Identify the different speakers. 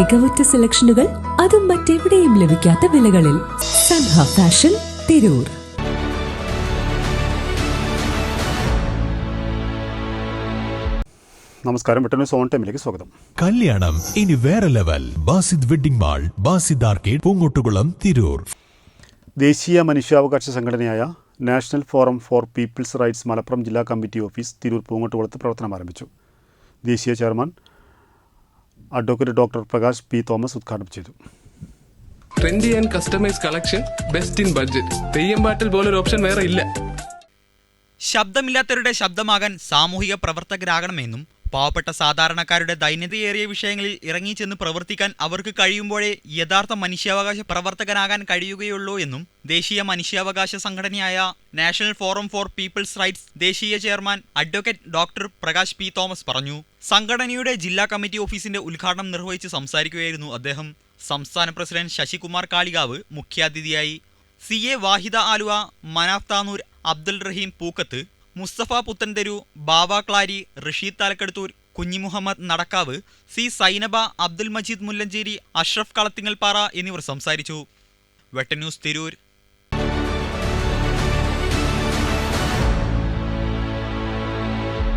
Speaker 1: മികവുറ്റ സെലക്ഷനുകൾ അതും മറ്റെവിടെയും ലഭിക്കാത്ത വിലകളിൽ സൻഹ ഫാഷൻ തിരൂർ.
Speaker 2: നമസ്കാരം പെട്ടെന്ന് സോൺ ടൈമിലേക്ക് സ്വാഗതം.
Speaker 3: കല്യാണം ഇനി വേറെ level. Basid wedding mall Basid arcade Poonkottukulam Tirur.
Speaker 2: ദേശീയ മനുഷ്യാവകാശ സംഘടനയായ national forum for people's rights Malappuram ജില്ലാ കമ്മിറ്റി ഓഫീസ് തിരൂർ പൂങ്കോട്ടുകുളത്ത് പ്രവർത്തനം ആരംഭിച്ചു. ദേശീയ chairman advocate doctor Prakash P Thomas ഉദ്ഘാടനം ചെയ്തു.
Speaker 4: Trendy and customise collection best in budget. Theyyam പാട്ടിൽ പോലൊരു ഓപ്ഷൻ വേറെ ഇല്ല.
Speaker 5: ശബ്ദമില്ലാത്തവരുടെ ശബ്ദമാകാൻ സാമൂഹിക പ്രവർത്തകരാകണമെന്നും പാവപ്പെട്ട സാധാരണക്കാരുടെ ദൈന്യതയേറിയ വിഷയങ്ങളിൽ ഇറങ്ങിച്ചെന്ന് പ്രവർത്തിക്കാൻ അവർക്ക് കഴിയുമ്പോഴേ യഥാർത്ഥ മനുഷ്യാവകാശ പ്രവർത്തകനാകാൻ കഴിയുകയുള്ളൂ എന്നും ദേശീയ മനുഷ്യാവകാശ സംഘടനയായ national forum for people's rights ദേശീയ chairman advocate doctor Prakash P Thomas പറഞ്ഞു. സംഘടനയുടെ ജില്ലാ കമ്മിറ്റി ഓഫീസിന്റെ ഉദ്ഘാടനം നിർവഹിച്ച് സംസാരിക്കുകയായിരുന്നു അദ്ദേഹം. സംസ്ഥാന പ്രസിഡന്റ് ശശികുമാർ കാളികാവ് മുഖ്യാതിഥിയായി. C A Vahida Aluva Manaf Tanur Abdul Rahim Pookkath Musthafa Puthentheru Bava Klari Rasheed Thalakkaduthur Kunhimuhammed Nadakkavu C Sainaba Abdul Majeed Mullancheri Ashraf Kalathingalpara എന്നിവർ സംസാരിച്ചു. വെട്ടന്യൂസ് തിരൂർ